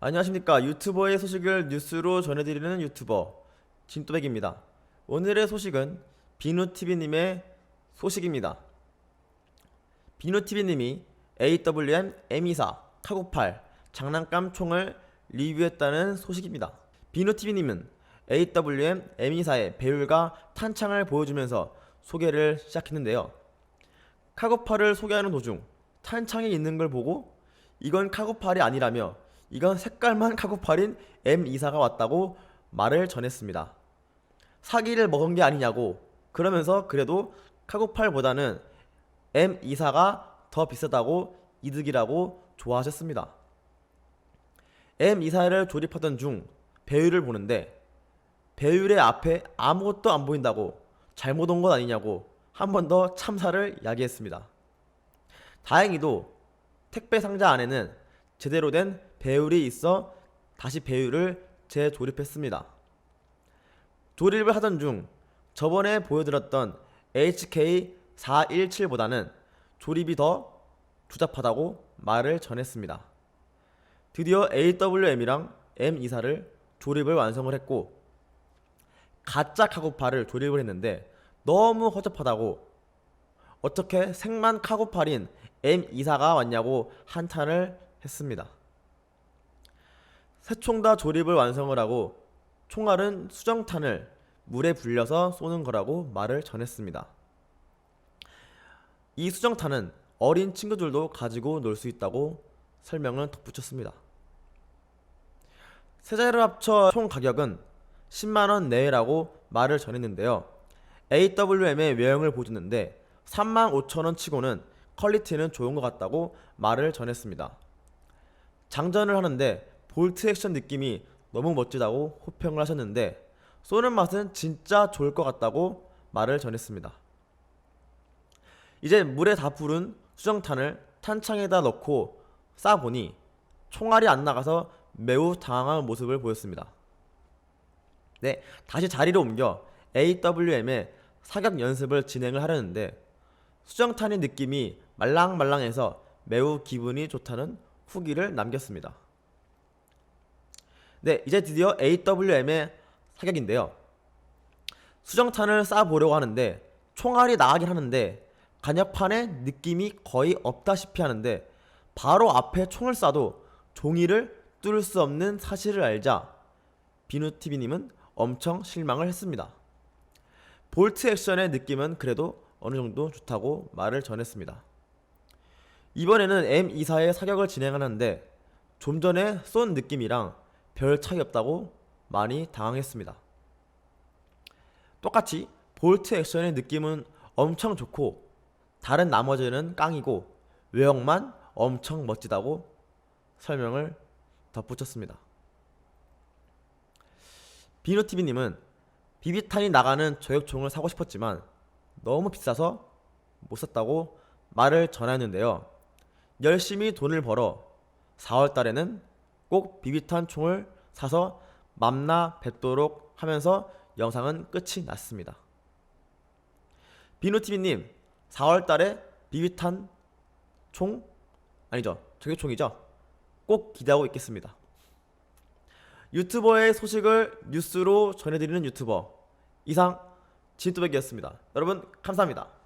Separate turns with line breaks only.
안녕하십니까. 유튜버의 소식을 뉴스로 전해드리는 유튜버 진또백입니다. 오늘의 소식은 비누TV님의 소식입니다. 비누TV님이 AWM M24 카고8 장난감 총을 리뷰했다는 소식입니다. 비누TV님은 AWM M24의 배율과 탄창을 보여주면서 소개를 시작했는데요. 카고8을 소개하는 도중 탄창이 있는 걸 보고 이건 카고8이 아니라며 이건 색깔만 카고8인 M24가 왔다고 말을 전했습니다. 사기를 먹은 게 아니냐고 그러면서 그래도 카고8보다는 M24가 더 비싸다고 이득이라고 좋아하셨습니다. M24를 조립하던 중 배율을 보는데 배율의 앞에 아무것도 안 보인다고 잘못 온것 아니냐고 한 번 더 참사를 야기했습니다. 다행히도 택배 상자 안에는 제대로 된 배율이 있어 다시 배율을 재조립했습니다. 조립을 하던 중 저번에 보여드렸던 HK417보다는 조립이 더 조잡하다고 말을 전했습니다. 드디어 AWM이랑 M24를 조립을 완성을 했고 가짜 카고팔을 조립을 했는데 너무 허접하다고 어떻게 색만 카고팔인 M24가 왔냐고 한탄을 했습니다. 세 총 다 조립을 완성을 하고 총알은 수정탄을 물에 불려서 쏘는 거라고 말을 전했습니다. 이 수정탄은 어린 친구들도 가지고 놀 수 있다고 설명을 덧붙였습니다. 세 자리를 합쳐 총 가격은 10만원 내외라고 말을 전했는데요. AWM의 외형을 보여줬는데 35,000원 치고는 퀄리티는 좋은 것 같다고 말을 전했습니다. 장전을 하는데 볼트 액션 느낌이 너무 멋지다고 호평을 하셨는데 쏘는 맛은 진짜 좋을 것 같다고 말을 전했습니다. 이제 물에 다 부른 수정탄을 탄창에다 넣고 쏴보니 총알이 안 나가서 매우 당황한 모습을 보였습니다. 네, 다시 자리로 옮겨 AWM의 사격 연습을 진행을 하려는데 수정탄의 느낌이 말랑말랑해서 매우 기분이 좋다는 후기를 남겼습니다. 네, 이제 드디어 AWM의 사격인데요. 수정탄을 쏴보려고 하는데 총알이 나가긴 하는데 간접판에 느낌이 거의 없다시피 하는데 바로 앞에 총을 쏴도 종이를 뚫을 수 없는 사실을 알자 비누TV님은 엄청 실망을 했습니다. 볼트 액션의 느낌은 그래도 어느 정도 좋다고 말을 전했습니다. 이번에는 M24의 사격을 진행하는데 좀 전에 쏜 느낌이랑 별 차이 없다고 많이 당황했습니다. 똑같이 볼트 액션의 느낌은 엄청 좋고 다른 나머지는 깡이고 외형만 엄청 멋지다고 설명을 덧붙였습니다. 비누TV님은 비비탄이 나가는 저격총을 사고 싶었지만 너무 비싸서 못 샀다고 말을 전하였는데요. 열심히 돈을 벌어 4월 달에는 꼭 비비탄 총을 사서 맘나 뵙도록 하면서 영상은 끝이 났습니다. 비누TV님, 4월 달에 비비탄 총? 아니죠. 저격총이죠? 꼭 기대하고 있겠습니다. 유튜버의 소식을 뉴스로 전해드리는 유튜버 이상 진또백이었습니다. 여러분 감사합니다